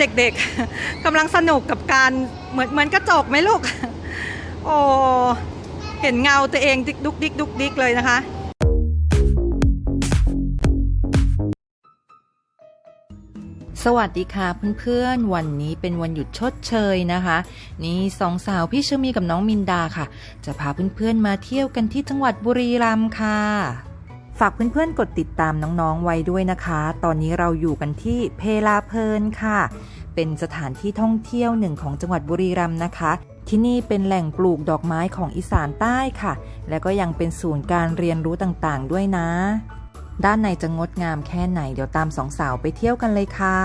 เด็กๆกำลังสนุกกับการเหมือนเหมือนกระจกไหมลูก โอ้เห็นเงาตัวเองดิกดุกดิกดุกดิกเลยนะคะ สวัสดีค่ะเพื่อนๆ วันนี้เป็นวันหยุดชดเชยนะคะ นี่สองสาวพี่เชมีกับน้องมินดาค่ะ จะพาเพื่อนๆมาเที่ยวกันที่จังหวัดบุรีรัมย์ค่ะ ฝากเพื่อนๆ กดติดตามน้องๆ ไว้ด้วยนะคะ ตอนนี้เราอยู่กันที่เพลาเพลินค่ะ เป็นสถานที่ท่องเที่ยวหนึ่งของจังหวัดบุรีรัมย์นะคะ ที่นี่เป็นแหล่งปลูกดอกไม้ของอีสานใต้ค่ะ และก็ยังเป็นศูนย์การเรียนรู้ต่างๆ ด้วยนะ ด้านในจะงดงามแค่ไหนเดี๋ยวตามสองสาวไปเที่ยวกันเลยค่ะ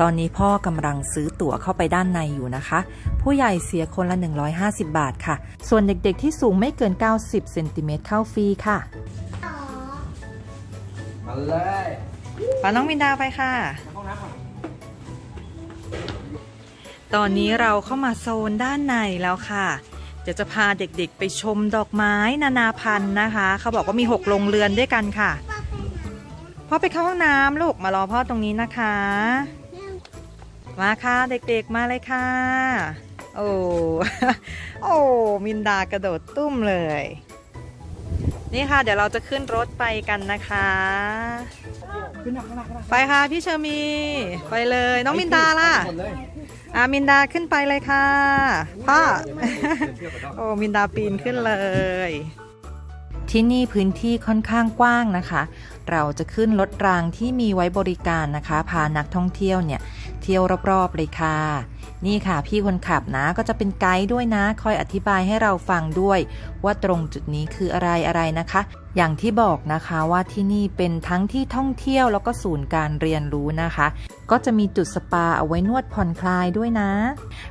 ตอนนี้พ่อกำลังซื้อตั๋วเข้าไปด้านในอยู่นะคะ ผู้ใหญ่เสียคนละ 150 บาทค่ะ ส่วนเด็กๆที่สูงไม่เกิน 90 เซนติเมตรเข้าฟรีค่ะ เลยปาน้องมินดาไปค่ะ ตอนนี้เราเข้ามาโซนด้านในแล้วค่ะ เดี๋ยวจะพาเด็กๆไปชมดอกไม้นานาพันธุ์นะคะ เขาบอกว่ามี6โรงเรือนด้วยกันค่ะ พ่อไปเข้าห้องน้ำลูกมารอพ่อตรงนี้นะคะ มาค่ะเด็กๆมาเลยค่ะ โอ้ โอ้ มินดากระโดดตุ้มเลย นี่ค่ะ เดี๋ยวเราจะขึ้นรถไปกันนะคะขึ้นหนักขึ้นหนักขึ้นหนักไปค่ะพี่เชอร์มี ไปเลยน้องมินดาล่ะหมดเลยอามินดาขึ้นไปเลยค่ะพ่อเดี๋ยวแม่เดินเชือกก่อนเนาะโอ้มินดาปีนขึ้นเลย ที่นี่พื้นที่ค่อนข้างกว้างนะคะ เราจะขึ้นรถรางที่มีไว้บริการนะคะ พานักท่องเที่ยวเนี่ย เที่ยวรอบๆเลยค่ะ นี่ค่ะพี่คนขับนะก็จะเป็นไกด์ด้วยนะ คอยอธิบายให้เราฟังด้วยว่าตรงจุดนี้คืออะไรอะไรนะคะ อย่างที่บอกนะคะว่าที่นี่เป็นทั้งที่ท่องเที่ยวแล้วก็ศูนย์การเรียนรู้นะคะ ก็จะมีจุดสปาเอาไว้นวดผ่อนคลายด้วยนะ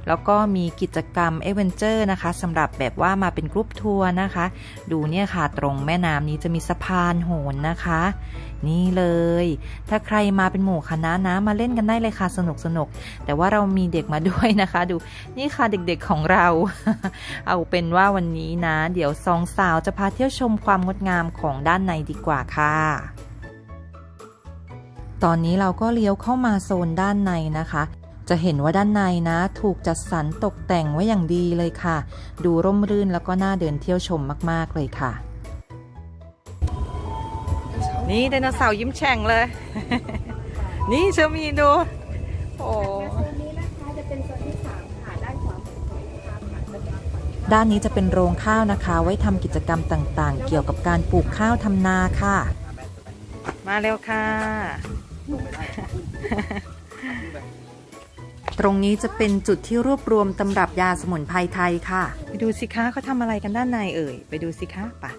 แล้วก็มีกิจกรรมเอเวนเจอร์นะคะสำหรับแบบว่ามาเป็นกรุ๊ปทัวร์นะคะ ดูเนี่ยค่ะตรงแม่น้ำนี้จะมีสะพานโหนนะคะ นี่เลย ถ้าใครมาเป็นหมู่คณะนะมาเล่นกันได้เลยค่ะสนุกสนุกแต่ว่าเรามีเด็กมาด้วยนะคะ ดูนี่ค่ะเด็กๆของเรา เอาเป็นว่าวันนี้นะเดี๋ยวสองสาวจะพาเที่ยวชมความงดงามของด้านในดีกว่าค่ะ ตอนนี้เราก็เลี้ยวเข้ามาโซนด้านในนะคะ จะเห็นว่าด้านในนะ ถูกจัดสรรตกแต่งไว้อย่างดีเลยค่ะ ดูร่มรื่นแล้วก็น่าเดินเที่ยวชมมาก ๆ เลยค่ะ นี่ไดโนเสาร์ยิ้มแฉ่งเลย นี่เชอมีดู ด้านนี้จะเป็นโรงข้าวนะคะ ไว้ทำกิจกรรมต่างๆ เกี่ยวกับการปลูกข้าวทำนาค่ะ มาเร็วค่ะ ตรงนี้จะเป็นจุดที่รวบรวมตำรับยาสมุนไพรไทยค่ะ ไปดูสิคะเขาทำอะไรกันด้านในเอ่ย ไปดูสิคะไปะ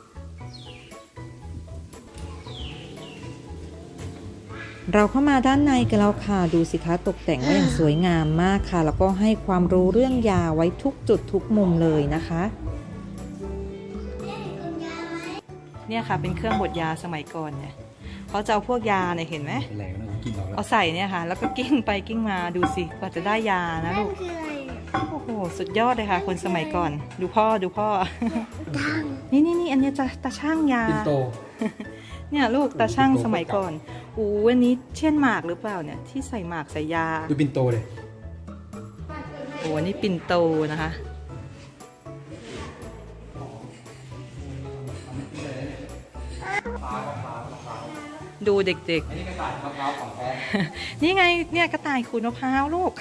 เราเข้ามาด้านในกันแล้วค่ะดูสิคะตกแต่งไว้อย่างสวยงามมากค่ะ แล้วก็ให้ความรู้เรื่องยาไว้ทุกจุดทุกมุมเลยนะคะ เนี่ยค่ะเป็นเครื่องบดยาสมัยก่อนเนี่ยเขาจะเอาพวกยาเนี่ยเห็นไหมแรงนะกินเราแล้วเอาใส่เนี่ยค่ะ แล้วก็กิ้งไปกิ้งมาดูสิกว่าจะได้ยานะลูกคืออะไรโอ้โหสุดยอดเลยค่ะ คนสมัยก่อน ดูพ่อดูพ่อนี่นี่นี่อันเนี้ยจะตาช่างยาปินโตเนี่ยลูกตาช่างสมัยก่อน อู้อันนี้เช่นหมากหรือเปล่าเนี่ย ที่ใส่หมากใส่ยา ดูปินโตเลยโอ้อันนี่ปิ่นโตนะคะ ดูเด็กๆนี่ไงเนี่ยกระต่ายขูดมะพร้าวลูก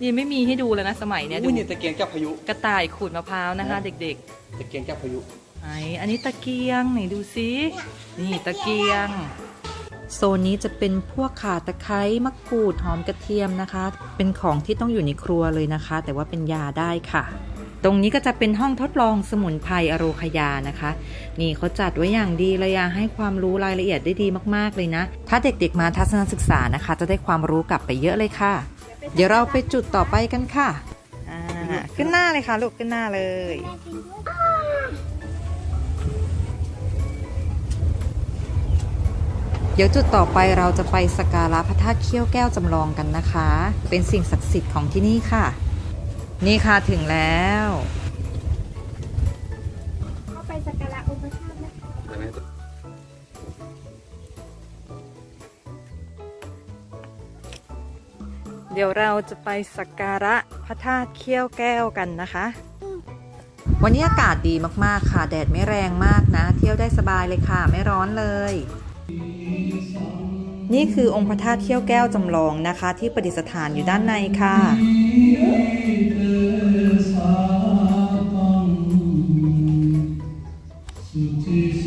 นี่ไม่มีให้ดูแล้วนะสมัยเนี้ยดูอุ้ยนี่ตะเกียงแก้วพายุ กระต่ายขูดมะพร้าวนะคะ เด็กตะเกียงแก้วพายุๆไหนอันนี้ตะเกียงไหนดูซิ นี่ตะเกียง โซนนี้จะเป็นพวกข่าตะไคร้มะกรูดหอมกระเทียมนะคะ เป็นของที่ต้องอยู่ในครัวเลยนะคะ แต่ว่าเป็นยาได้ค่ะ ตรงนี้ก็จะเป็นห้องทดลองสมุนไพรอโรคยานะคะ นี่เขาจัดไว้อย่างดีเลยอะให้ความรู้รายละเอียดได้ดีมากๆเลยนะ ถ้าเด็กๆมาทัศนศึกษานะคะ จะได้ความรู้กลับไปเยอะเลยค่ะ เดี๋ยวเราไปจุดต่อไปกันค่ะอ่าขึ้นหน้าเลยค่ะลูกขึ้นหน้าเลย ดี๋ยวจุดต่อไปเราจะไปสกการะพระธาตุเขี้ยวแก้วจำลองกันนะคะ เป็นสิ่งศักดิ์สิทธิ์ของที่นี่ค่ะ นี่ค่ะถึงแล้วเดี๋ยวเราจะไปสักการะพระธาตุเขี้ยวแก้วกันนะคะ วันนี้อากาศดีมากๆค่ะ แดดไม่แรงมากนะ เที่ยวได้สบายเลยค่ะ ไม่ร้อนเลย นี่คือองค์พระธาตุเขี้ยวแก้วจำลองนะคะ ที่ประดิษฐานอยู่ด้านในค่ะ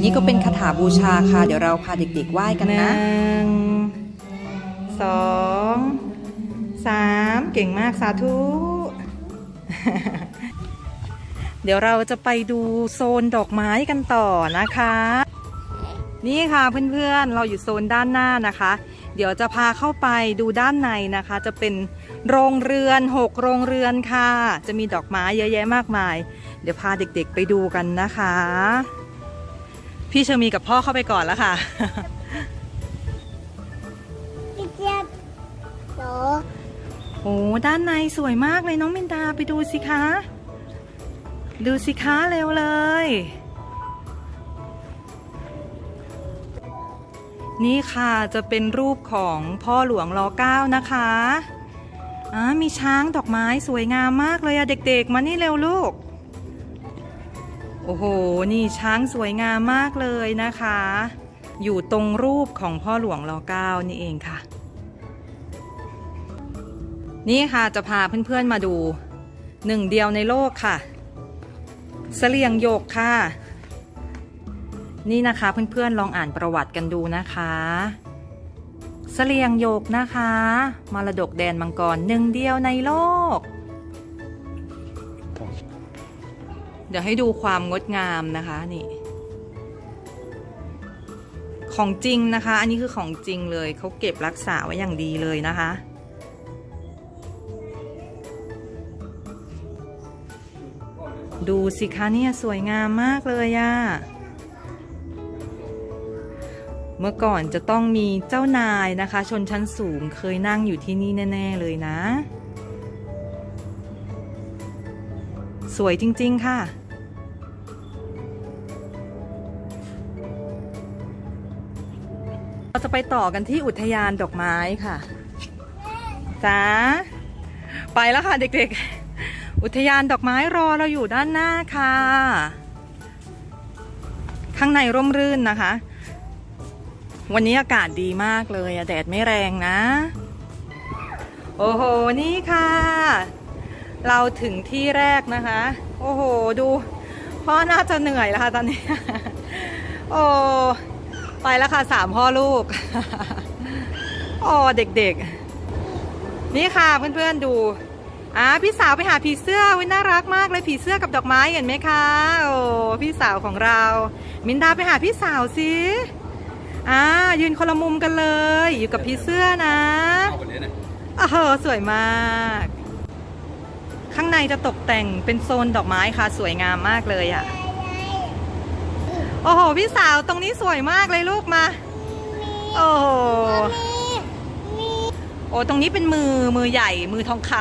นี่ก็เป็นคาถาบูชาค่ะ เดี๋ยวเราพาเด็กๆไหว้กันนะนสองสามเก่งมากสาธุ เดี๋ยวเราจะไปดูโซนดอกไม้กันต่อนะคะ นี่ค่ะเพื่อนๆ เราอยู่โซนด้านหน้านะคะ เดี๋ยวจะพาเข้าไปดูด้านในนะคะ จะเป็นโรงเรือนหกโรงเรือนค่ะ จะมีดอกไม้เยอะแยะมากมาย เดี๋ยวพาเด็กๆไปดูกันนะคะ พี่เชอมีกับพ่อเข้าไปก่อนแล้วค่ะพี่เจี๊ยบโตโอ้ด้านในสวยมากเลยน้องมินดาไปดูสิคะ ดูสิคะเร็วเลย นี่ค่ะจะเป็นรูปของพ่อหลวงรอเก้านะคะมีช้างดอกไม้สวยงามมากเลยอะเด็กๆ มานี่เร็วลูก โอ้โห นี่ช้างสวยงามมากเลยนะคะ อยู่ตรงรูปของพ่อหลวงรอเก้านี่เองค่ะ นี่ค่ะจะพาเพื่อนๆมาดูหนึ่งเดียวในโลกค่ะ เสลียงโยกค่ะ นี่นะคะเพื่อนๆลองอ่านประวัติกันดูนะคะเสลียงโยกนะคะ มรดกแดนมังกรหนึ่งเดียวในโลก เดี๋ยวให้ดูความงดงามนะคะนี่ของจริงนะคะ อันนี้คือของจริงเลยเขาเก็บรักษาไว้อย่างดีเลยนะคะ ดูสิคะเนี่ยสวยงามมากเลยอะ เมื่อก่อนจะต้องมีเจ้านายนะคะ ชนชั้นสูงเคยนั่งอยู่ที่นี่แน่ ๆ เลยนะ สวยจริง ๆ ค่ะ เราจะไปต่อกันที่อุทยานดอกไม้ค่ะจ้าไปแล้วค่ะเด็ก ๆ อุทยานดอกไม้รอเราอยู่ด้านหน้าค่ะ ข้างในร่มรื่นนะคะ วันนี้อากาศดีมากเลยแดดไม่แรงนะ โอ้โห นี่ค่ะ เราถึงที่แรกนะคะ โอ้โห ดูพ่อน่าจะเหนื่อยแล้วค่ะตอนนี้ โอ้ไปแล้วค่ะสามพ่อลูก โอ้เด็กๆ นี่ค่ะเพื่อนๆดูอ่าพี่สาวไปหาผีเสื้อวิน่ารักมากเลยผีเสื้อกับดอกไม้เห็นไหมคะ โอ้พี่สาวของเรา มินดาไปหาพี่สาวสิ อ่ายืนคนละมุมกันเลย อยู่กับผีเสื้อนะเอาไปเลยนะโอ้โหสวยมาก ข้างในจะตกแต่งเป็นโซนดอกไม้ค่ะ สวยงามมากเลยอะ่ะ โอ้โห พี่สาวตรงนี้สวยมากเลยลูกมา โอ้โหโอ้ตรงนี้เป็นมือมือใหญ่มือทองค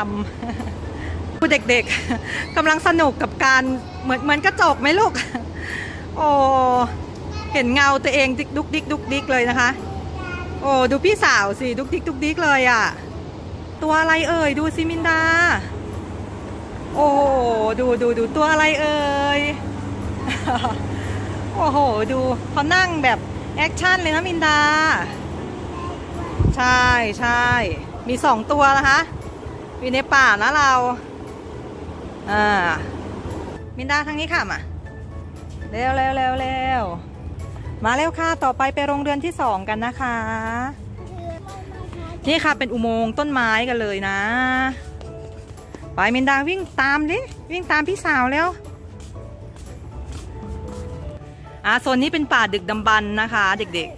ำผู้เด็กๆกำลังสนุกกับการเหมือนเหมือนกระจกไหมลูก โอ้ เห็นเงาตัวเองดิกดุกดิกดุกดิกเลยนะคะ โอ้ดูพี่สาวสิดุกดิกดุกดิกเลยอะ่ะ ตัวอะไรเอ่ยดูซิมินดา โอ้โหดูดูดูตัวอะไรเอ่ยโอ้โหดูเขานั่งแบบแอคชั่นเลยนะมินดา ใช่ใช่มีสองตัวนะคะอยู่ในป่านะเราอ่ามินดาทางนี้ค่ะมาเร็วเร็วเร็วเร็ว มาเร็วค่ะ ต่อไปไปโรงเรือนที่สองกันนะคะ นี่ค่ะเป็นอุโมงค์ต้นไม้กันเลยนะ ไปมินดาวิ่งตามดิวิ่งตามพี่สาวแล้วอ่าโซนนี้เป็นป่าดึกดำบรรพ์นะคะ เด็กๆ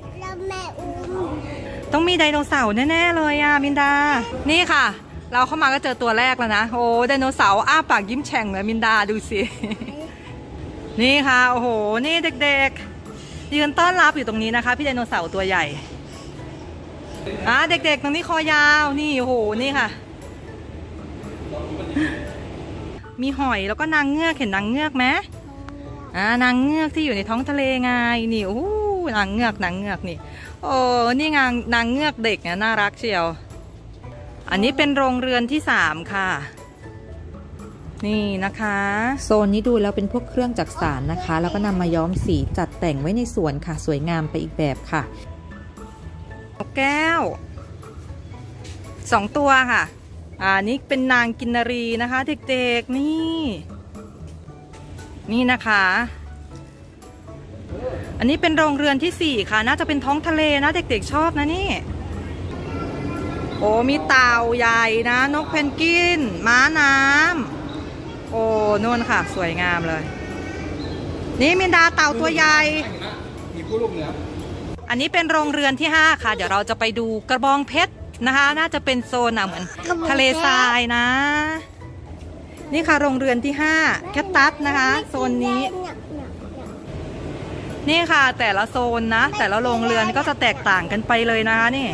ต้องมีไดโนเสาร์แน่ๆเลยอะมินดา นี่ค่ะ เราเข้ามาก็เจอตัวแรกแล้วนะ โอ้ไดโนเสาร์อ้าปากยิ้มแฉ่งเลยมินดาดูสิ นี่ค่ะ โอ้โห นี่เด็กๆ ยืนต้อนรับอยู่ตรงนี้นะคะ พี่ไดโนเสาร์ตัวใหญ่อะเด็กๆ ตรงนี้คอยาวนี่โอ้โหนี่ค่ะ มีหอยแล้วก็นางเงือกเห็นนางเงือกไหมอ่านางเงือกที่อยู่ในท้องทะเลไงนี่โอ้โหนางเงือกนางเงือกนี่ โอ้นี่งานนางเงือกเด็กเนี่ยน่ารักเชียว อันนี้เป็นโรงเรือนที่สามค่ะ นี่นะคะ โซนนี้ดูแล้วเป็นพวกเครื่องจักสานนะคะ แล้วก็นำมาย้อมสีจัดแต่งไว้ในสวนค่ะ สวยงามไปอีกแบบค่ะนกแก้วสองตัวค่ะ อ่านี่เป็นนางกินนรีนะคะเด็กๆนี่ นี่นะคะ อันนี้เป็นโรงเรือนที่สี่ค่ะ น่าจะเป็นท้องทะเลนะเด็กๆชอบนะนี่ โอ้มีเต่าใหญ่นะ นกเพนกวิน ม้าน้ำ โอ้นู่นค่ะ สวยงามเลย นี่มินดาเต่าตัวใหญ่ มีผู้ลูกเหนืออันนี้เป็นโรงเรือนที่ 5 ค่ะ เดี๋ยวเราจะไปดูกระบองเพชรนะคะ น่าจะเป็นโซนอะเหมือนทะเลทรายนะ นี่ค่ะโรงเรือนที่5แคตตัสนะคะ โซนนี้เนี่ยเนี่ยเนี่ยนี่ค่ะแต่ละโซนนะ แต่ละโรงเรือนก็จะแตกต่างกันไปเลยนะคะนี่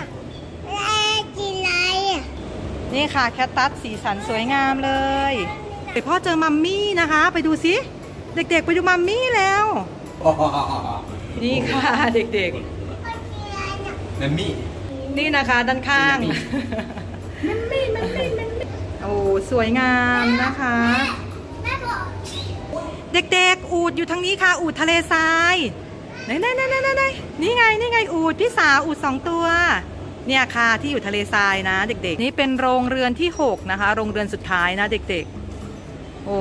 แม่กินอะไรอะนี่ค่ะแคตตัสสีสันสวยงามเลย เดี๋ยวพ่อเจอมัมมี่นะคะ ไปดูสิเด็กๆ ไปดูมัมมี่แล้ว นี่ค่ะเด็กแมมมี่ๆ นี่นะคะด้านข้าง มันไม่มันไม่มันไม่โอ้สวยงามนะคะ แม่บอกเด็กๆ อูดอยู่ทางนี้ค่ะ อูดทะเลทรายไหนไหนไหนไหนไหนนี่ไงนี่ไงอูดพี่สาวอูดสองตัว เนี่ยค่ะที่อยู่ทะเลทรายนะ เด็กๆ นี่เป็นโรงเรือนที่6นะคะ โรงเรือนสุดท้ายนะเด็กๆ โอ้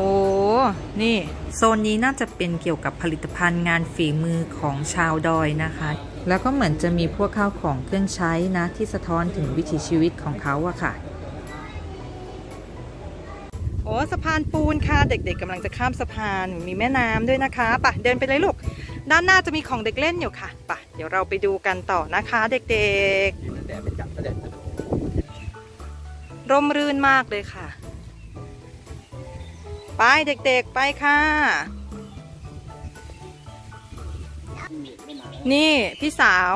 นี่ โซนนี้น่าจะเป็นเกี่ยวกับผลิตภัณฑ์งานฝีมือของชาวดอยนะคะ แล้วก็เหมือนจะมีพวกข้าวของเครื่องใช้นะ ที่สะท้อนถึงวิถีชีวิตของเขาอะค่ะ โอ้สะพานปูนค่ะ เด็กๆกำลังจะข้ามสะพาน มีแม่น้ำด้วยนะคะไปะเดินไปเลยลูก ด้านหน้าจะมีของเด็กเล่นอยู่ค่ะไปะเดี๋ยวเราไปดูกันต่อนะคะเด็กแต่เป็นจับแต่ๆร่มรื่นมากเลยค่ะ ไปเด็กๆไปค่ะ นี่พี่สาว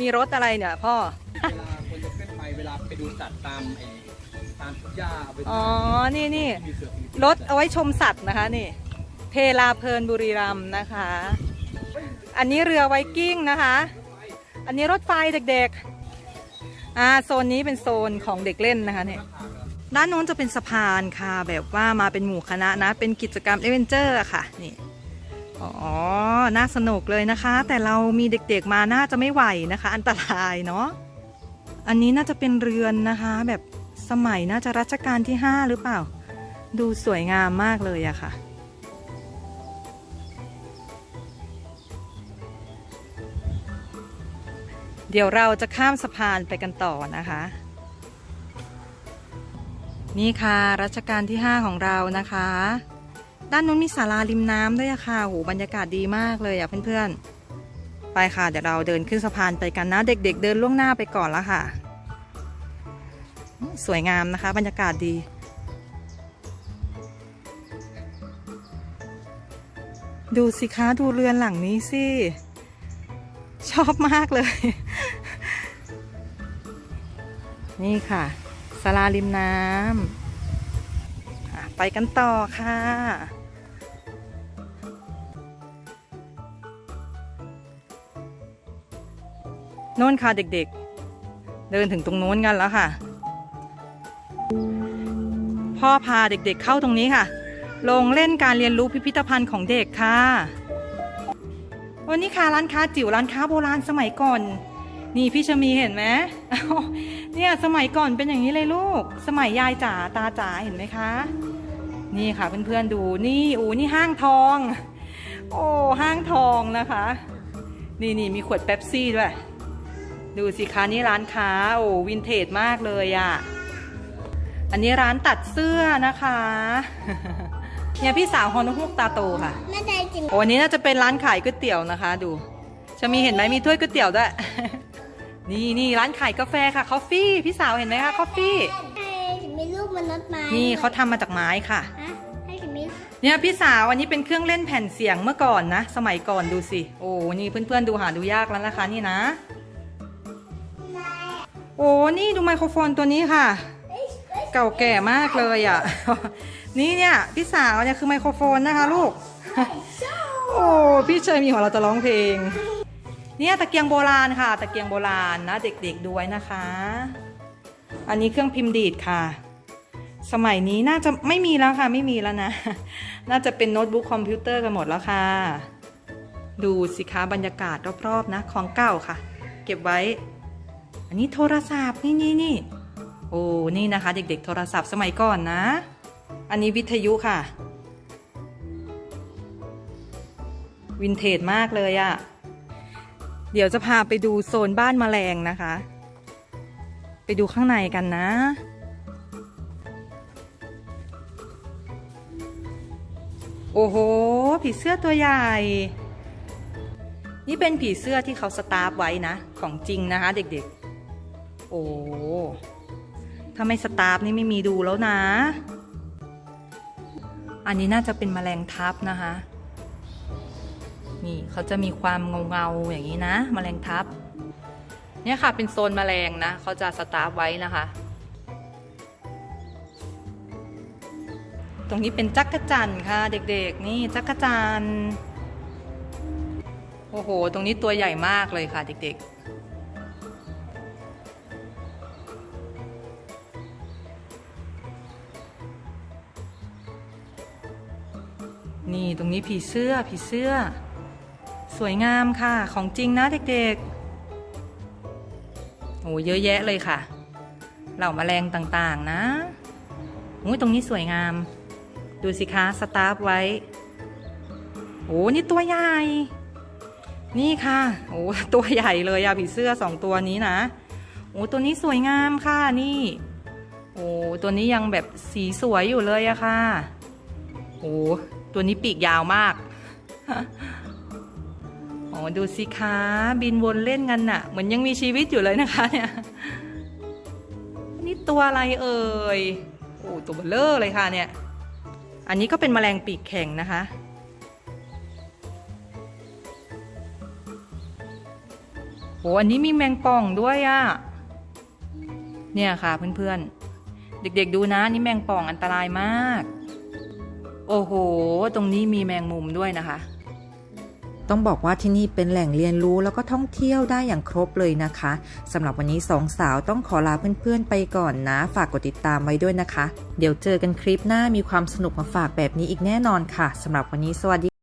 มีรถอะไรเนี่ยพ่อ เวลาคนจะขึ้นไปเวลาไปดูสัตว์ตามไอ้ตามทุ่งหญ้าเอาไปอ๋อ นี่นี่มีเสือมีรถเอาไว้ชมสัตว์นะคะนี่ เพลาเพลินบุรีรัมย์นะคะ อันนี้เรือไวกิ้งนะคะ อันนี้รถไฟเด็กๆ อ่าโซนนี้เป็นโซนของเด็กเล่นนะคะเนี่ย ด้านโน้นจะเป็นสะพานค่ะ แบบว่ามาเป็นหมู่คณะนะ เป็นกิจกรรมเอเวนเจอร์ค่ะ นี่ อ๋อ น่าสนุกเลยนะคะ แต่เรามีเด็กๆมาน่าจะไม่ไหวนะคะ อันตรายเนาะ อันนี้น่าจะเป็นเรือนนะคะ แบบสมัยน่าจะรัชกาลที่ 5 หรือเปล่า ดูสวยงามมากเลยอะค่ะเดี๋ยวเราจะข้ามสะพานไปกันต่อนะคะ นี่ค่ะรัชกาลที่ 5 ของเรานะคะ ด้านนู้นมีศาลาริมน้ำด้วยค่ะโหบรรยากาศดีมากเลยอะเพื่อนๆ ไปค่ะ เดี๋ยวเราเดินขึ้นสะพานไปกันนะ เด็กๆ เดินล่วงหน้าไปก่อนละค่ะ สวยงามนะคะ บรรยากาศดี ดูสิคะดูเรือนหลังนี้สิ ชอบมากเลย นี่ค่ะ สลาริมน้ำไปกันต่อค่ะโน่นค่ะเด็กๆ เดินถึงตรงโน้นกันแล้วค่ะ พ่อพาเด็กๆเข้าตรงนี้ค่ะ ลงเล่นการเรียนรู้พิพิธภัณฑ์ของเด็กค่ะ วันนี้ค่ะร้านค้าจิ๋วร้านค้าโบราณสมัยก่อน นี่พี่ชมีเห็นไหม เนี่ยสมัยก่อนเป็นอย่างนี้เลยลูก สมัยยายจ๋าตาจ๋าเห็นไหมคะ นี่ค่ะเพื่อนๆดูนี่โอ้นี่ห้างทอง โอ้ห้างทองนะคะ นี่นี่มีขวดเป๊ปซี่ด้วย ดูสิคะนี่ร้านค้าโอ้วินเทจมากเลยอะ่ะ อันนี้ร้านตัดเสื้อนะคะเนี่ยพี่สาวฮอนกฮูกตาโตค่ะแม่ได้จริงโอ้อันนี้น่าจะเป็นร้านขายก๋วยเตี๋ยวนะคะ ดู จะมีเห็นไหมมีถ้วยก๋วยเตี๋ยวด้วย นี่นี่ร้านขายกาแฟค่ะ คอฟฟี่ พี่สาวเห็นไหมคะ คอฟฟี่ให้ถึงมีรูปมนุษย์ไม้นี่เขาทำมาจากไม้ค่ะ ฮะให้ถึงมีเนี่ยพี่สาวอันนี้เป็นเครื่องเล่นแผ่นเสียงเมื่อก่อนนะ สมัยก่อนดูสิ โอ้ นี่เพื่อนๆดูหาดูยากแล้วนะคะนี่นะ โอ้ นี่ดูไมโครโฟนตัวนี้ค่ะ เก่าแก่มากเลยอะ นี่เนี่ยพี่สาวเนี่ยคือไมโครโฟนนะคะ ลูก โอ้ พี่เชยมีของเราจะร้องเพลง เนี่ยตะเกียงโบราณค่ะ ตะเกียงโบราณนะเด็กๆดูไว้นะคะ อันนี้เครื่องพิมพ์ดีดค่ะ สมัยนี้น่าจะไม่มีแล้วค่ะ ไม่มีแล้วนะ น่าจะเป็นโน้ตบุ๊กคอมพิวเตอร์กันหมดแล้วค่ะ ดูสิคะบรรยากาศรอบๆนะ ของเก่าค่ะ เก็บไว้ อันนี้โทรศัพท์นี่นี่นี่โอ้นี่นะคะ เด็ก ๆ โทรศัพท์สมัยก่อนนะ อันนี้วิทยุค่ะ วินเทจมากเลยอะ เดี๋ยวจะพาไปดูโซนบ้านแมลงนะคะ ไปดูข้างในกันนะ โอ้โห ผีเสื้อตัวใหญ่ นี่เป็นผีเสื้อที่เขาสตาร์ฟไว้นะ ของจริงนะคะเด็กๆ โอ้ ถ้าไม่สตาร์ฟนี่ไม่มีดูแล้วนะ อันนี้น่าจะเป็นแมลงทับนะคะ นี่เขาจะมีความเงาเงาๆอย่างนี้นะแมลงทับ เนี่ยค่ะเป็นโซนแมลงนะเขาจะสตาร์ฟไว้นะคะ ตรงนี้เป็นจักรจันค่ะ เด็กๆ นี่จักรจันโอ้โห ตรงนี้ตัวใหญ่มากเลยค่ะ เด็กๆนี่ ตรงนี้ผีเสื้อผีเสื้อ สวยงามค่ะ ของจริงนะเด็กๆโอ้เยอะแยะเลยค่ะ เหล่าแมลงต่างๆนะโอ้ยตรงนี้สวยงาม ดูสิคะสตาร์ฟไว้ โอ้นี่ตัวใหญ่ นี่ค่ะ โอ้ตัวใหญ่เลยอะผีเสื้อสองตัวนี้นะ โอ้ตัวนี้สวยงามค่ะนี่ โอ้ตัวนี้ยังแบบสีสวยอยู่เลยอะค่ะ โอ้ตัวนี้ปีกยาวมาก ดูสิคะบินวนเล่นกันน่ะ เหมือนยังมีชีวิตอยู่เลยนะคะเนี่ยนี่ตัวอะไรเอ่ยโอ้ตัวเบลเลอร์เลยค่ะเนี่ย อันนี้ก็เป็นแมลงปีกแข็งนะคะโอ้อันนี้มีแมงป่องด้วยอะ่ะเนี่ยค่ะเพื่อนๆ เด็กๆดูนะนี่แมงป่องอันตรายมาก โอ้โห ตรงนี้มีแมงมุมด้วยนะคะ ต้องบอกว่าที่นี่เป็นแหล่งเรียนรู้แล้วก็ท่องเที่ยวได้อย่างครบเลยนะคะสำหรับวันนี้สองสาวต้องขอลาเพื่อนๆไปก่อนนะ ฝากกดติดตามไว้ด้วยนะคะ เดี๋ยวเจอกันคลิปหน้ามีความสนุกมาฝากแบบนี้อีกแน่นอนค่ะสำหรับวันนี้สวัสดี